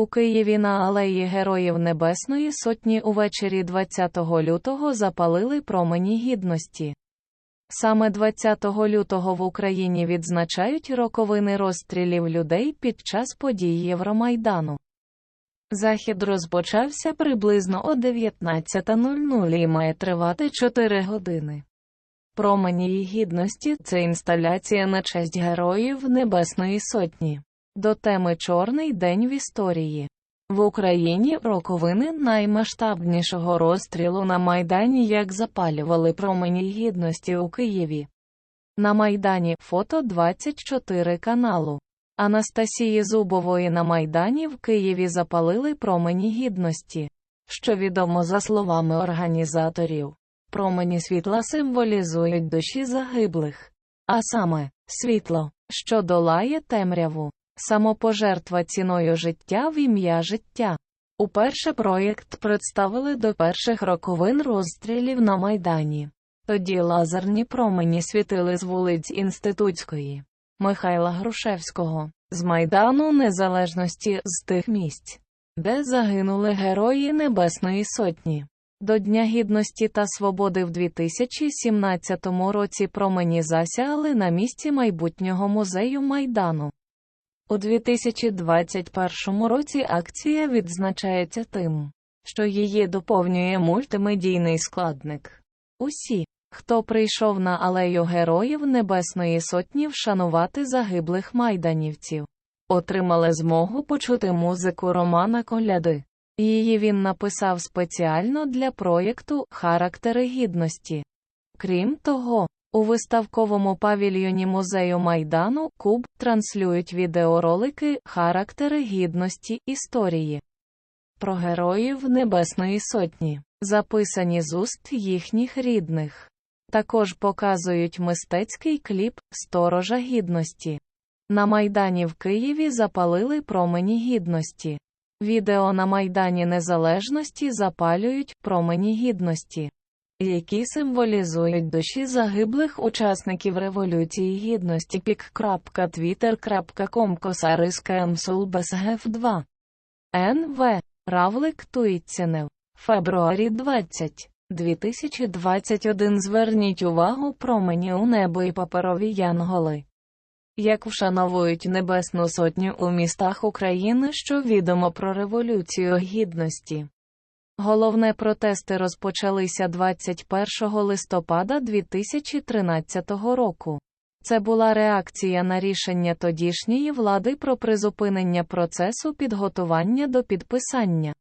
У Києві на алеї Героїв Небесної Сотні увечері 20 лютого запалили промені гідності. Саме 20 лютого в Україні відзначають роковини розстрілів людей під час подій Євромайдану. Захід розпочався приблизно о 19.00 і має тривати 4 години. Промені гідності це інсталяція на честь героїв Небесної Сотні. До теми Чорний день в історії. В Україні роковини наймасштабнішого розстрілу на Майдані як запалювали промені гідності у Києві. На Майдані фото 24 каналу. Анастасії Зубової на Майдані в Києві запалили промені гідності. Що відомо за словами організаторів. Промені світла символізують душі загиблих. А саме, світло, що долає темряву. Самопожертва ціною життя в ім'я життя. Уперше проєкт представили до перших роковин розстрілів на Майдані. Тоді лазерні промені світили з вулиць Інститутської, Михайла Грушевського, з Майдану Незалежності з тих місць, де загинули герої Небесної Сотні. До Дня Гідності та Свободи в 2017 році промені засяяли на місці майбутнього музею Майдану. У 2021 році акція відзначається тим, що її доповнює мультимедійний складник. Усі, хто прийшов на алею Героїв Небесної Сотні вшанувати загиблих майданівців, отримали змогу почути музику Романа Коляди. Її він написав спеціально для проєкту Характери гідності. Крім того, у виставковому павільйоні музею Майдану Куб транслюють відеоролики Характери гідності історії про героїв Небесної Сотні, записані з уст їхніх рідних. Також показують мистецький кліп Сторожа гідності. На Майдані в Києві запалили промені гідності. Відео на Майдані Незалежності запалюють промені гідності, які символізують душі загиблих учасників Революції Гідності. pik.twitter.com косариска МСУЛБСГФ 2 НВ Равлик Туїцінев Фебруарі 20 2021 Зверніть увагу промені у небо і паперові янголи. Як вшановують Небесну Сотню у містах України, що відомо про Революцію Гідності. Головне протести розпочалися 21 листопада 2013 року. Це була реакція на рішення тодішньої влади про призупинення процесу підготування до підписання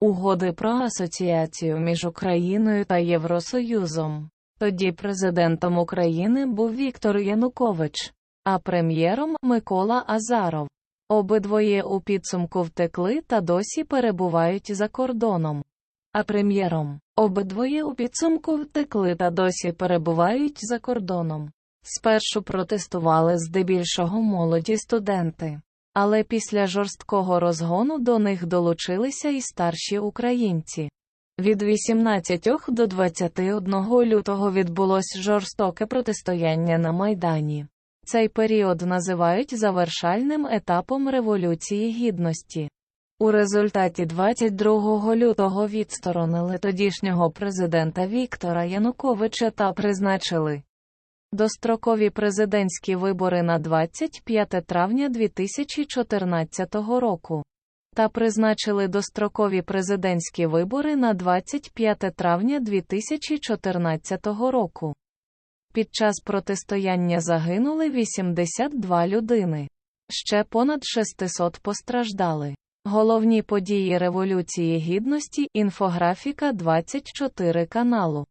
угоди про асоціацію між Україною та Євросоюзом. Тоді президентом України був Віктор Янукович а прем'єром Микола Азаров. Обидвоє у підсумку втекли та досі перебувають за кордоном. А прем'єром обидвоє у підсумку втекли та досі перебувають за кордоном. Спершу протестували здебільшого молоді студенти, але після жорсткого розгону до них долучилися і старші українці. Від 18 до 21 лютого відбулось жорстоке протистояння на Майдані. Цей період називають завершальним етапом Революції Гідності. У результаті 22 лютого відсторонили тодішнього президента Віктора Януковича та призначили дострокові президентські вибори на 25 травня 2014 року. Та призначили дострокові президентські вибори на 25 травня 2014 року. Під час протистояння загинули 82 людини. Ще понад 600 постраждали. Головні події Революції Гідності інфографіка 24 каналу.